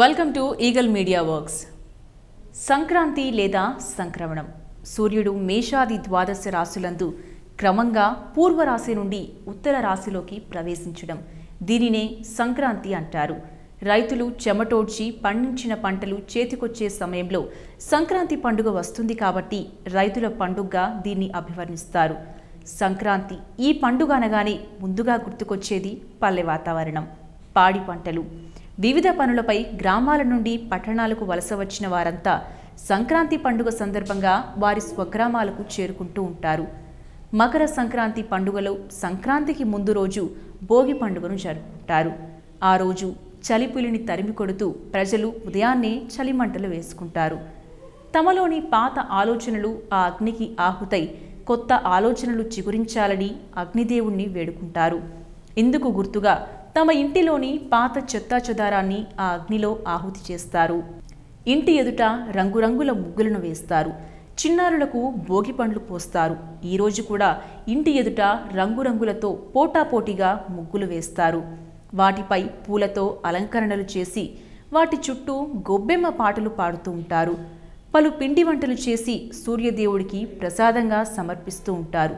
Welcome to eagle media works Sankranti లేదా సంక్రమణం. సూర్యుడు మేషాది ద్వాదశ రాశులందు క్రమంగా పూర్వ రాశి నుండి ఉత్తర రాశిలోకి ప్రవేశించడం. దీనినే సంక్రాంతి అంటారు. రైతులు చెమటోడ్చి పండించిన పంటలు చేతికొచ్చే సమయంలో సంక్రాంతి పండుగ వస్తుంది కాబట్టి రైతుల పండుగగా దీన్ని అభివర్ణిస్తారు. సంక్రాంతి ఈ పండుగ అనగానే ముందుగా గుర్తుకొచ్చేది పల్లె వాతావరణం. పాడి పంటలు. వివిధ పనులపై గ్రామాల నుండి పట్టణాలకు వలస వచ్చిన వారంతా సంక్రాంతి పండుగ సందర్భంగా వారి స్వగ్రామాలకు చేరుకుంటూ ఉంటారు. మకర సంక్రాంతి పండుగలో సంక్రాంతికి ముందు రోజు భోగి పండుగను జరుపుకుంటారు. ఆ రోజు చలిపులిని తరిమి కొడుతూ ప్రజలు ఉదయాన్నే చలిమంటలు వేసుకుంటారు. తమలోని పాత ఆలోచనలు ఆ అగ్నికి ఆహుతై కొత్త ఆలోచనలు చిగురించాలని అగ్నిదేవుణ్ణి వేడుకుంటారు. ఇందుకు గుర్తుగా తమ ఇంటిలోని పాత చెత్తాచెదారాన్ని ఆ అగ్నిలో ఆహుతి చేస్తారు. ఇంటి ఎదుట రంగురంగుల ముగ్గులను వేస్తారు. చిన్నారులకు భోగి పండ్లు పోస్తారు. ఈరోజు కూడా ఇంటి ఎదుట రంగురంగులతో పోటాపోటీగా ముగ్గులు వేస్తారు. వాటిపై పూలతో అలంకరణలు చేసి వాటి చుట్టూ గొబ్బెమ్మ పాటలు పాడుతూ ఉంటారు. పలు పిండి వంటలు చేసి సూర్యదేవుడికి ప్రసాదంగా సమర్పిస్తూ ఉంటారు.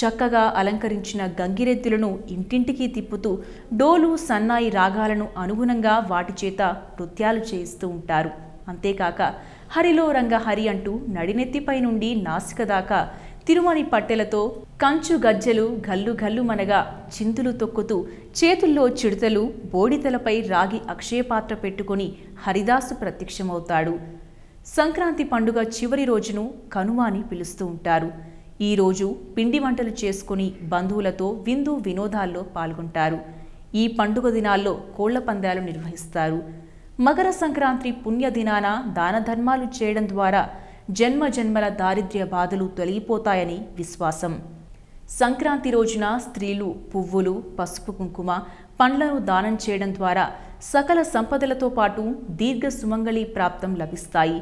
చక్కగా అలంకరించిన గంగిరెద్దులను ఇంటింటికి తిప్పుతూ డోలు సన్నాయి రాగాలను అనుగుణంగా వాటి చేత నృత్యాలు చేయిస్తూ ఉంటారు. అంతేకాక హరిలో రంగ హరి అంటూ నడినెత్తిపై నుండి నాసిక దాకా తిరుమణి పట్టెలతో కంచు గజ్జెలు గల్లు గల్లు మనగా చింతులు తొక్కుతూ చేతుల్లో చిడతలు బోడితలపై రాగి అక్షయపాత్ర పెట్టుకుని హరిదాసు ప్రత్యక్షమవుతాడు. సంక్రాంతి పండుగ చివరి రోజును కనుమ అని పిలుస్తూ ఉంటారు. ఈరోజు పిండి వంటలు చేసుకుని బంధువులతో విందు వినోదాల్లో పాల్గొంటారు. ఈ పండుగ దినాల్లో కోళ్ళ పందాలు నిర్వహిస్తారు. మకర సంక్రాంతి పుణ్యదినాన దాన ధర్మాలు చేయడం ద్వారా జన్మ జన్మల దారిద్ర్య బాధలు తొలగిపోతాయని విశ్వాసం. సంక్రాంతి రోజున స్త్రీలు పువ్వులు పసుపు కుంకుమ పండ్లను దానం చేయడం ద్వారా సకల సంపదలతో పాటు దీర్ఘ సుమంగళి ప్రాప్తం లభిస్తాయి.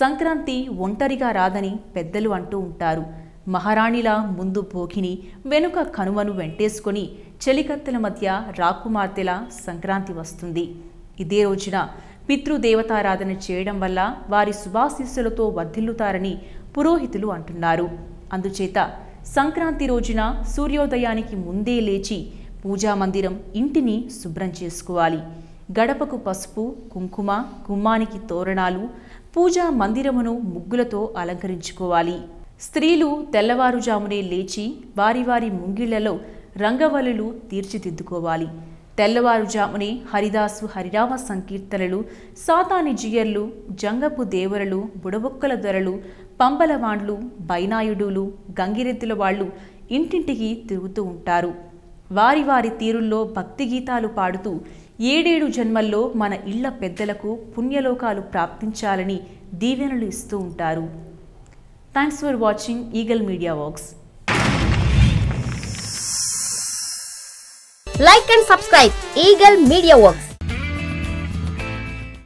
సంక్రాంతి ఒంటరిగా రాదని పెద్దలు అంటూ ఉంటారు. మహారాణిలా ముందు భోగిని వెనుక కనుమను వెంటేసుకొని చెలికత్తెల మధ్య రాకుమార్తెల సంక్రాంతి వస్తుంది. ఇదే రోజున పితృదేవతారాధన చేయడం వల్ల వారి శుభాశీస్సులతో వర్ధిల్లుతారని పురోహితులు అంటున్నారు. అందుచేత సంక్రాంతి రోజున సూర్యోదయానికి ముందే లేచి పూజా మందిరం ఇంటిని శుభ్రం చేసుకోవాలి. గడపకు పసుపు కుంకుమ గుమ్మానికి తోరణాలు పూజా మందిరమును ముగ్గులతో అలంకరించుకోవాలి. స్త్రీలు తెల్లవారుజామునే లేచి వారి వారి ముంగిళ్ళలో రంగవల్లులు తీర్చిదిద్దుకోవాలి. తెల్లవారుజామునే హరిదాసు హరిరామ సంకీర్తనలు సాతాని జియర్లు జంగపు దేవరలు బుడబొక్కల దొరలు పంబలవాండ్లు బైనాయుడులు గంగిరెద్దుల వాళ్ళు ఇంటింటికి తిరుగుతూ ఉంటారు. వారి వారి తీరుల్లో భక్తి గీతాలు పాడుతూ ఏడేడు జన్మల్లో మన ఇళ్ళ పెద్దలకు పుణ్యలోకాలు ప్రాప్తించాలని దీవెనలు ఇస్తూ ఉంటారు. Thanks for watching Eagle Media Works. Like and subscribe Eagle Media Works.